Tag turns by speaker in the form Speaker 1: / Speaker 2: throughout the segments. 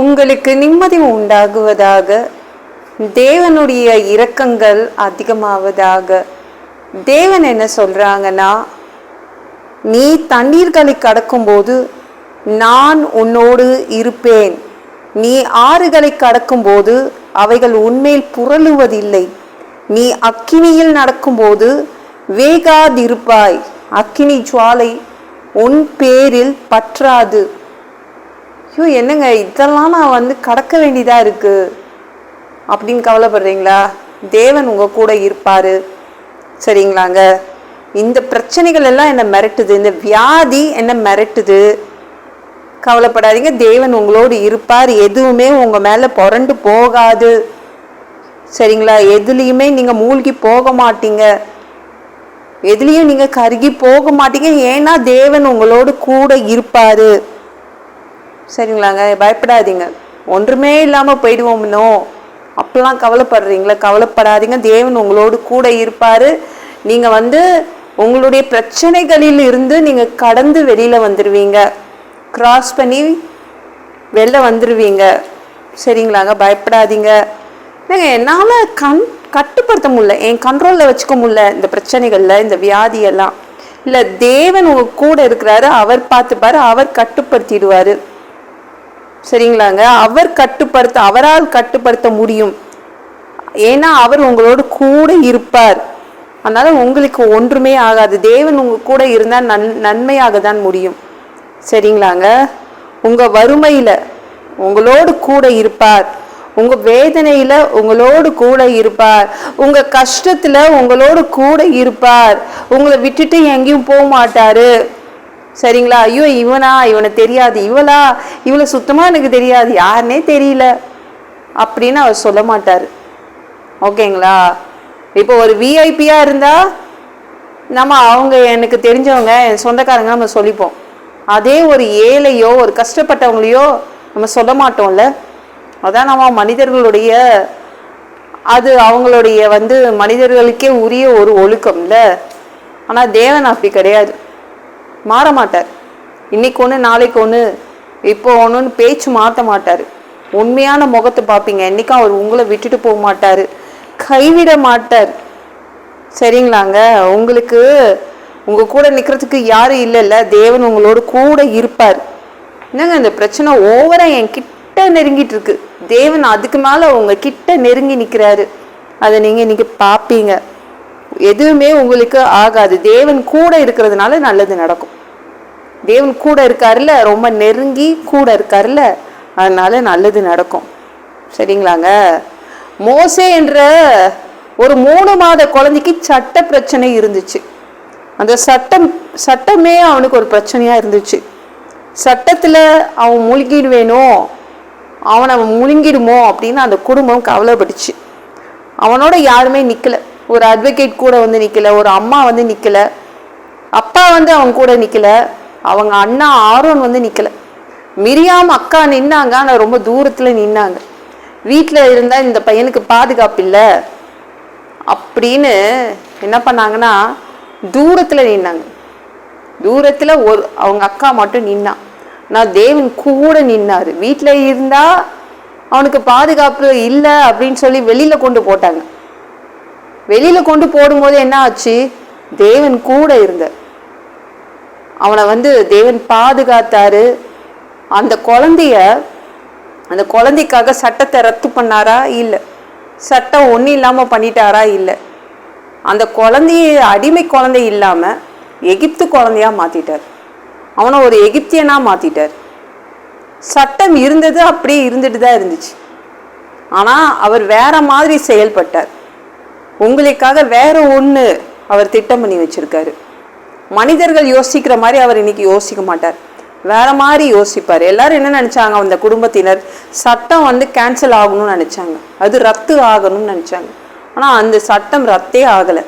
Speaker 1: உங்களுக்கு நிம்மதி உண்டாகுவதாக தேவனுடைய இரக்கங்கள் அதிகமாவதாக. தேவன் என்ன சொல்கிறாங்கன்னா நீ தண்ணீர்களை கடக்கும்போது நான் உன்னோடு இருப்பேன். நீ ஆறுகளை கடக்கும்போது அவைகள் உன்மேல் புரளுவதில்லை. நீ அக்கினியில் நடக்கும்போது வேகாதிருப்பாய். அக்கினி ஜுவாலை உன் பேரில் பற்றாது. ஐயோ என்னங்க? இதெல்லாம் நான் வந்து கடக்க வேண்டியதா இருக்கு. அப்படின்னு கவலைப்படுறீங்களா? தேவன் உங்க கூட இருப்பார். சரிங்களாங்க? இந்த பிரச்சனைகள் எல்லாம் என்ன மிரட்டுது? இந்த வியாதி என்ன மிரட்டுது? கவலைப்படாதீங்க. தேவன் உங்களோடு இருப்பார். எதுவுமே உங்க மேல புரண்டு போகாது. சரிங்களா? எதுலேயுமே நீங்க மூழ்கி போக மாட்டீங்க. எதுலேயும் நீங்க கருகி போக மாட்டீங்க. ஏன்னா தேவன் உங்களோடு கூட இருப்பாரு. சரிங்களாங்க. பயப்படாதீங்க. ஒன்றுமே இல்லாமல் போயிடுவோம்னோ அப்பெல்லாம் கவலைப்படுறீங்களா? கவலைப்படாதீங்க. தேவன் உங்களோடு கூட இருப்பார். நீங்கள் வந்து உங்களுடைய பிரச்சனைகளில் இருந்து நீங்கள் கடந்து வெளியில் வந்துடுவீங்க கிராஸ் பண்ணி வெளில வந்துடுவீங்க சரிங்களாங்க. பயப்படாதீங்க. ஏங்க என்னால் கண் கட்டுப்படுத்த முடியல. என் கண்ட்ரோலில் வச்சுக்க முடியல இந்த பிரச்சனைகளில் இந்த வியாதியெல்லாம். இல்லை தேவன் உங்கள் கூட இருக்கிறாரு. அவர் பார்த்துப்பாரு. அவர் கட்டுப்படுத்திடுவார். சரிங்களாங்க? அவர் கட்டுப்படுத்த அவரால் கட்டுப்படுத்த முடியும். ஏன்னா அவர் உங்களோட கூட இருப்பார். அதனால உங்களுக்கு ஒன்றுமே ஆகாது. தேவன் உங்க கூட இருந்தால் நன் நன்மையாக தான் முடியும். சரிங்களாங்க? உங்க வறுமையில உங்களோடு கூட இருப்பார். உங்க வேதனையில உங்களோடு கூட இருப்பார். உங்க கஷ்டத்துல உங்களோடு கூட இருப்பார். உங்களை விட்டுட்டு எங்கேயும் போக மாட்டாரு. சரிங்களா? ஐயோ இவனா இவனை தெரியாது. இவளா இவளை சுத்தமாக எனக்கு தெரியாது. யாருனே தெரியல. அப்படின்னு அவர் சொல்ல மாட்டார். ஓகேங்களா? இப்போ ஒரு விஐபியாக இருந்தால் நம்ம அவங்க எனக்கு தெரிஞ்சவங்க என் சொந்தக்காரங்க நம்ம சொல்லிப்போம். அதே ஒரு ஏழையோ ஒரு கஷ்டப்பட்டவங்களையோ நம்ம சொல்ல மாட்டோம்ல. அதான் நம்ம மனிதர்களுடைய அது அவங்களுடைய வந்து மனிதர்களுக்கே உரிய ஒரு ஒழுக்கம்ல. ஆனால் தேவன் அப்படி கிடையாது. மாற மாட்டார் இன்னைக்கு ஒன்று நாளைக்கு ஒன்று இப்போ ஒன்றுன்னு பேச்சு மாற்ற மாட்டார். உண்மையான முகத்தை பார்ப்பீங்க. என்றைக்கும் அவர் உங்களை விட்டுட்டு போக மாட்டார். கைவிட மாட்டார். சரிங்களாங்க? உங்களுக்கு உங்கள் கூட நிற்கிறதுக்கு யாரும் இல்லைல்ல. தேவன் உங்களோட கூட இருப்பார். என்னங்க இந்த பிரச்சனை? ஓவராக என் கிட்ட நெருங்கிட்டு இருக்கு. தேவன் அதுக்கு மேலே உங்கள் கிட்ட நெருங்கி நிற்கிறாரு அதை நீங்கள் இன்றைக்கி பார்ப்பீங்க. எதுவுமே உங்களுக்கு ஆகாது. தேவன் கூட இருக்கிறதுனால நல்லது நடக்கும். தேவன் கூட இருக்காருல்ல ரொம்ப நெருங்கி கூட இருக்காருல்ல அதனால நல்லது நடக்கும். சரிங்களாங்க? மோசே என்ற ஒரு மூணு மாத குழந்தைக்கு சட்ட பிரச்சனை இருந்துச்சு. அந்த சட்டம் சட்டமே அவனுக்கு ஒரு பிரச்சனையாக இருந்துச்சு. சட்டத்தில் அவன் முழுகிடுவேனோ அவனை அவன் முழுங்கிடுமோ அப்படின்னு அந்த குடும்பம் கவலைப்பட்டுச்சு. அவனோட யாருமே நிற்கலை ஒரு அட்வொகேட் கூட வந்து நிற்கல ஒரு அம்மா வந்து நிற்கல அப்பா வந்து அவன் கூட நிற்கல அவங்க அண்ணா ஆரோன் வந்து நிற்கல மிரியாம் அக்கா நின்னாங்க ஆனால் ரொம்ப தூரத்தில் நின்னாங்க. வீட்டில் இருந்தால் இந்த பையனுக்கு பாதுகாப்பு இல்லை. அப்படின்னு என்ன பண்ணாங்கன்னா தூரத்தில் நின்னாங்க. தூரத்தில் ஒரு அவங்க அக்கா மட்டும் நின்னான் நான் தேவன் கூட நின்னார். வீட்டில் இருந்தால் அவனுக்கு பாதுகாப்பு இல்லை அப்படின்னு சொல்லி வெளியில் கொண்டு போட்டாங்க. வெளியில கொண்டு போடும்போது என்ன ஆச்சு? தேவன் கூட இருந்தார் அவனை வந்து தேவன் பாதுகாத்தாரு. அந்த குழந்தைய அந்த குழந்தைக்காக சட்டத்தை ரத்து பண்ணாரா? இல்லை. சட்டம் ஒன்றும் இல்லாமல் பண்ணிட்டாரா? இல்லை. அந்த குழந்தைய அடிமை குழந்தை இல்லாமல் எகிப்து குழந்தையாக மாற்றிட்டார் அவனை ஒரு எகிப்தியனாக மாற்றிட்டார் சட்டம் இருந்தது அப்படியே இருந்துட்டு தான் இருந்துச்சு. ஆனால் அவர் வேற மாதிரி செயல்பட்டார். உங்களுக்காக வேற ஒன்று அவர் திட்டம் பண்ணி வச்சிருக்காரு. மனிதர்கள் யோசிக்கிற மாதிரி அவர் இன்னைக்கு யோசிக்க மாட்டார். வேற மாதிரி யோசிப்பார். எல்லாரும் என்ன நினச்சாங்க? அந்த குடும்பத்தினர் சட்டம் வந்து கேன்சல் ஆகணும்னு நினச்சாங்க. அது ரத்து ஆகணும்னு நினச்சாங்க. ஆனால் அந்த சட்டம் ரத்தே ஆகலை.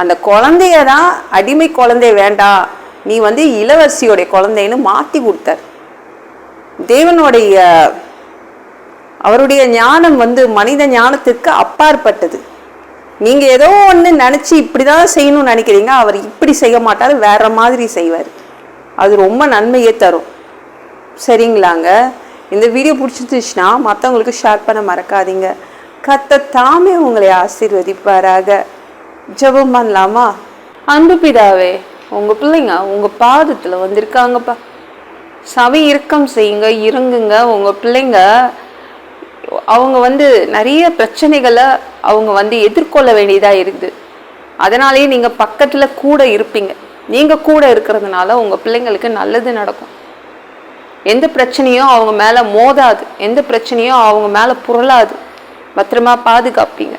Speaker 1: அந்த குழந்தைய தான் அடிமை குழந்தை வேண்டாம் நீ வந்து இளவரசியோடைய குழந்தைன்னு மாற்றி கொடுத்தார். தேவனுடைய அவருடைய ஞானம் வந்து மனித ஞானத்திற்கு அப்பாற்பட்டது. நீங்கள் ஏதோ ஒன்று நினச்சி இப்படி இப்படிதான் செய்யணும்னு நினைக்கிறீங்க அவர் இப்படி செய்ய மாட்டார் வேற மாதிரி செய்வார். அது ரொம்ப நன்மையே தரும். சரிங்களாங்க? இந்த வீடியோ பிடிச்சிருந்துச்சுன்னா மற்றவங்களுக்கு ஷேர் பண்ண மறக்காதீங்க. கத்த தாமே உங்களை ஆசீர்வதிப்பாராக. ஜெபம் பண்ணலாமா? அன்பு பிதாவே உங்கள் பிள்ளைங்க உங்கள் பாதத்தில் வந்திருக்காங்கப்பா. சவி இறுக்கம் செய்யுங்க இறங்குங்க. உங்கள் பிள்ளைங்க அவங்க வந்து நிறைய பிரச்சனைகளை அவங்க வந்து எதிர்கொள்ள வேண்டியதாக இருக்குது. அதனாலேயே நீங்கள் பக்கத்தில் கூட இருப்பீங்க. நீங்கள் கூட இருக்கிறதுனால உங்கள் பிள்ளைங்களுக்கு நல்லது நடக்கும். எந்த பிரச்சனையும் அவங்க மேலே மோதாது. எந்த பிரச்சனையும் அவங்க மேலே புரளாது. பத்திரமா பாதுகாப்பீங்க.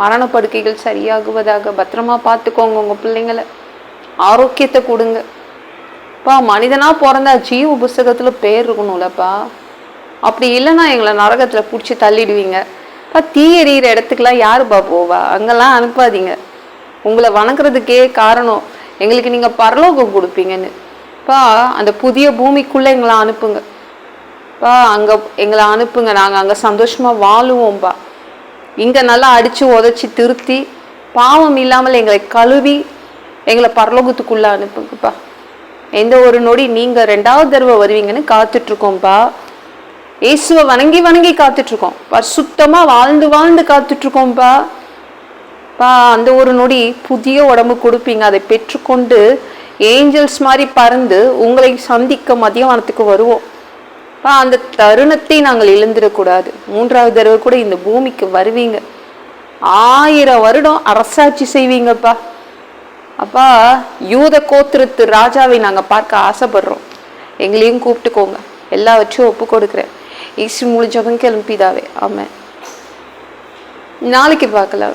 Speaker 1: மரணப்படுக்கைகள் சரியாகுவதாக பத்திரமா பார்த்துக்கோங்க உங்கள் பிள்ளைங்களை. ஆரோக்கியத்தை கொடுங்க. பா மனிதனாக பிறந்தா ஜீவ புஸ்தகத்தில் பேர் இருக்கணும்லப்பா. அப்படி இல்லைன்னா எங்களை நரகத்தில் பிடிச்சி தள்ளிடுவீங்க. பா தீ எறிகிற இடத்துக்குலாம் யாருப்பா போவா? அங்கெல்லாம் அனுப்பாதீங்க. உங்களை வணங்குறதுக்கே காரணம் எங்களுக்கு நீங்கள் பரலோகம் கொடுப்பீங்கன்னு. பா அந்த புதிய பூமிக்குள்ளே எங்களை அனுப்புங்க. பா அங்கே எங்களை அனுப்புங்க. நாங்கள் அங்கே சந்தோஷமாக வாழுவோம்பா இங்கே நல்லா அடித்து உதச்சி திருத்தி பாவம் இல்லாமல் எங்களை கழுவி எங்களை பரலோகத்துக்குள்ளே அனுப்புங்கப்பா. எந்த ஒரு நொடி நீங்கள் ரெண்டாவது தடவை வருவீங்கன்னு காத்துட்ருக்கோம்ப்பா இயேசுவை வணங்கி வணங்கி காத்துட்ருக்கோம். இருக்கோம் வாழ்ந்து வாழ்ந்து காத்துட்ருக்கோம்ப்பா பா அந்த ஒரு நொடி புதிய உடம்பு கொடுப்பீங்க. அதை பெற்றுக்கொண்டு ஏஞ்சல்ஸ் மாதிரி பறந்து உங்களை சந்திக்க மதியானத்துக்கு வருவோம். அந்த தருணத்தை நாங்கள் இழந்துடக்கூடாது. மூன்றாவது தடவை கூட இந்த பூமிக்கு வருவீங்க. ஆயிரம் வருடம் அரசாட்சி செய்வீங்கப்பா. அப்பா யூத கோத்திரத்து ராஜாவை நாங்கள் பார்க்க ஆசைப்படுறோம். எங்களையும் கூப்பிட்டுக்கோங்க. எல்லாவற்றையும் ஒப்பு கொடுக்குறேன். ஈஸ்வரி முழு ஜபம் கிளம்பிதாவே. ஆமாம் நாளைக்கு பார்க்கலாம்.